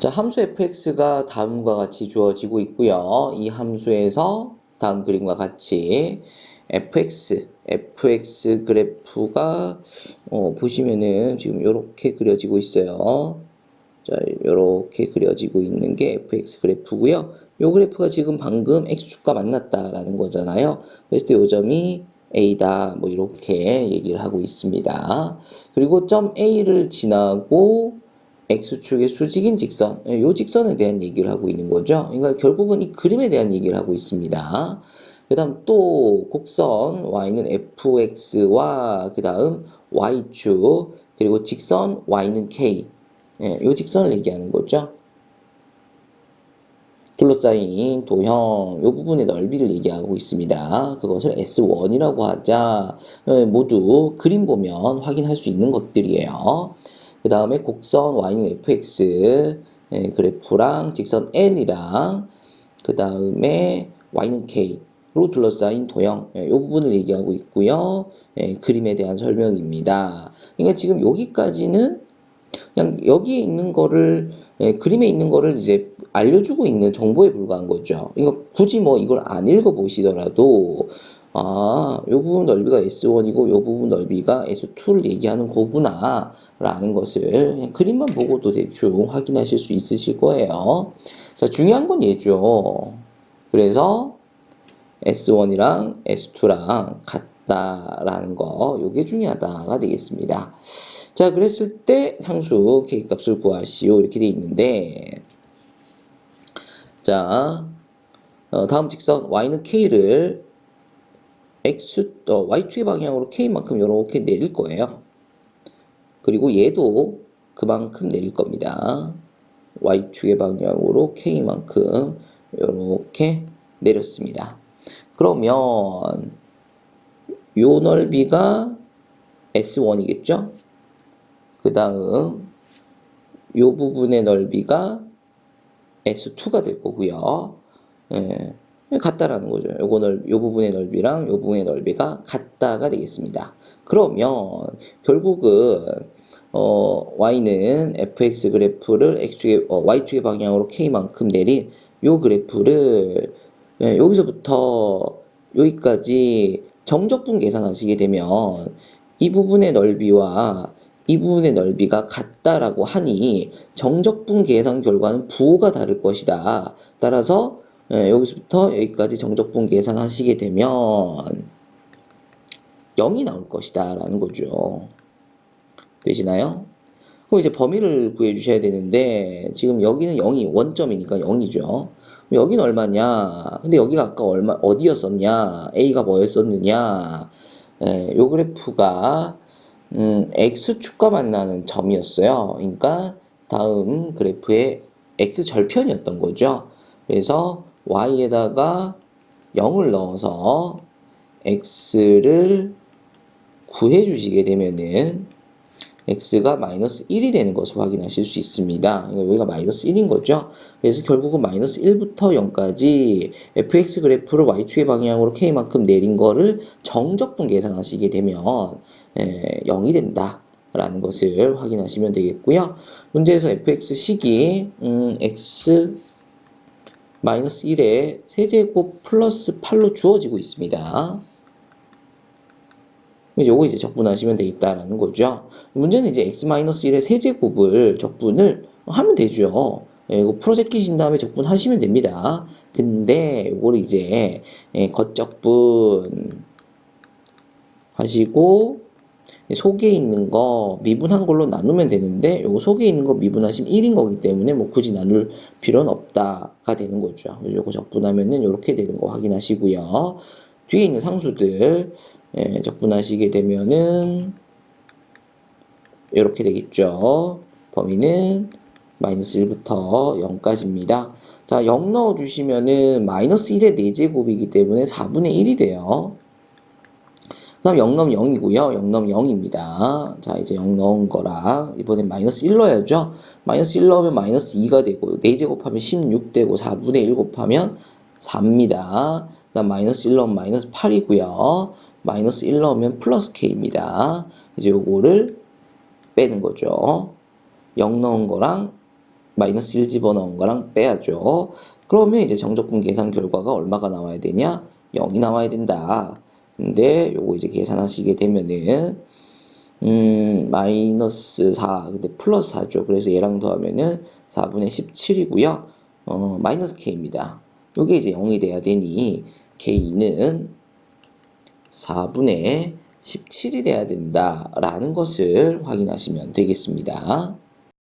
자, 함수 fx가 다음과 같이 주어지고 있고요. 이 함수에서 다음 그림과 같이 fx, fx 그래프가 어, 보시면은 지금 이렇게 그려지고 있어요. 자, 이렇게 그려지고 있는 게 fx 그래프고요. 이 그래프가 지금 방금 x축과 만났다라는 거잖아요. 때이 점이 a다 뭐 이렇게 얘기를 하고 있습니다. 그리고 점 a를 지나고 x축의 수직인 직선, 이 직선에 대한 얘기를 하고 있는 거죠. 그러니까 결국은 이 그림에 대한 얘기를 하고 있습니다. 그 다음 또 곡선 y는 fx와 그 다음 y축 그리고 직선 y는 k 예, 이 직선을 얘기하는 거죠. 둘러싸인 도형 이 부분의 넓이를 얘기하고 있습니다. 그것을 S1이라고 하자 예, 모두 그림 보면 확인할 수 있는 것들이에요. 그 다음에 곡선 y는 fx 예, 그래프랑 직선 l이랑 그 다음에 y는 k로 둘러싸인 도형 이 예, 부분을 얘기하고 있고요. 예, 그림에 대한 설명입니다. 그러니까 지금 여기까지는 그냥 여기에 있는 거를 예, 그림에 있는 거를 이제 알려주고 있는 정보에 불과한 거죠. 그러니까 굳이 뭐 이걸 안 읽어 보시더라도 아, 요 부분 넓이가 S1이고 요 부분 넓이가 S2를 얘기하는 거구나 라는 것을 그림만 보고도 대충 확인하실 수 있으실 거예요. 자, 중요한 건 얘죠. 그래서 S1이랑 S2랑 같다라는 거 요게 중요하다가 되겠습니다. 자, 그랬을 때 상수 K값을 구하시오 이렇게 돼 있는데 자, 어, 다음 직선 Y는 K를 X, 어, Y축의 방향으로 K만큼 이렇게 내릴 거예요. 그리고 얘도 그만큼 내릴 겁니다. Y축의 방향으로 K만큼 이렇게 내렸습니다. 그러면 요 넓이가 S1이겠죠? 그 다음 요 부분의 넓이가 S2가 될 거고요. 예, 같다라는 거죠. 요거 넓, 요 부분의 넓이랑 요 부분의 넓이가 같다가 되겠습니다. 그러면 결국은 어, y는 fx 그래프를 x축의 어, y축의 방향으로 k만큼 내린 요 그래프를 예, 여기서부터 여기까지 정적분 계산하시게 되면 이 부분의 넓이와 이 부분의 넓이가 같다라고 하니 정적분 계산 결과는 부호가 다를 것이다. 따라서 예, 여기서부터 여기까지 정적분 계산하시게 되면 0이 나올 것이다 라는 거죠. 되시나요? 그럼 이제 범위를 구해 주셔야 되는데 지금 여기는 0이 원점이니까 0이죠. 여기는 얼마냐? 근데 여기가 아까 얼마 어디였었냐? A가 뭐였었느냐? 예, 요 그래프가 음, x축과 만나는 점이었어요. 그러니까 다음 그래프의 x절편이었던 거죠. 그래서 y에다가 0을 넣어서 x를 구해 주시게 되면은 x가 마이너스 1이 되는 것을 확인하실 수 있습니다. 여기가 마이너스 1인 거죠. 그래서 결국은 마이너스 1부터 0까지 fx 그래프를 y축의 방향으로 k만큼 내린 거를 정적분 계산하시게 되면 에, 0이 된다. 라는 것을 확인하시면 되겠고요. 문제에서 fx식이 음, x 마이너스 1에 세제곱 플러스 8로 주어지고 있습니다. 요거 이제 적분하시면 되겠다라는 거죠. 문제는 이제 x-1의 세제곱을 적분을 하면 되죠. 예, 이거 풀어 제끼신 다음에 적분하시면 됩니다. 근데 이걸 이제 예, 겉적분 하시고 속에 있는 거 미분한 걸로 나누면 되는데 요거 속에 있는 거 미분하시면 1인 거기 때문에 뭐 굳이 나눌 필요는 없다가 되는 거죠. 요거 적분하면은 이렇게 되는 거 확인하시고요. 뒤에 있는 상수들 예, 적분하시게 되면은 이렇게 되겠죠. 범위는 마이너스 1부터 0까지입니다. 자, 0 넣어주시면은 마이너스 1의 4제곱이기 때문에 4분의 1이 돼요. 그 다음 0 넣으면 0이고요. 0 넣으면 0입니다. 자, 이제 0 넣은 거랑 이번엔 마이너스 1 넣어야죠. 마이너스 1 넣으면 마이너스 2가 되고 4제곱하면 16 되고 4분의 1 곱하면 4입니다. 그 다음 마이너스 1 넣으면 마이너스 8이고요. 마이너스 1 넣으면 플러스 k입니다. 이제 요거를 빼는 거죠. 0 넣은 거랑 마이너스 1 집어넣은 거랑 빼야죠. 그러면 이제 정적분 계산 결과가 얼마가 나와야 되냐? 0이 나와야 된다. 근데 요거 이제 계산하시게 되면은 음, 마이너스 4, 근데 플러스 4죠. 그래서 얘랑 더하면은 4분의 17이고요. 어, 마이너스 k입니다. 요게 이제 0이 돼야 되니 k는 4분의 17이 돼야 된다라는 것을 확인하시면 되겠습니다.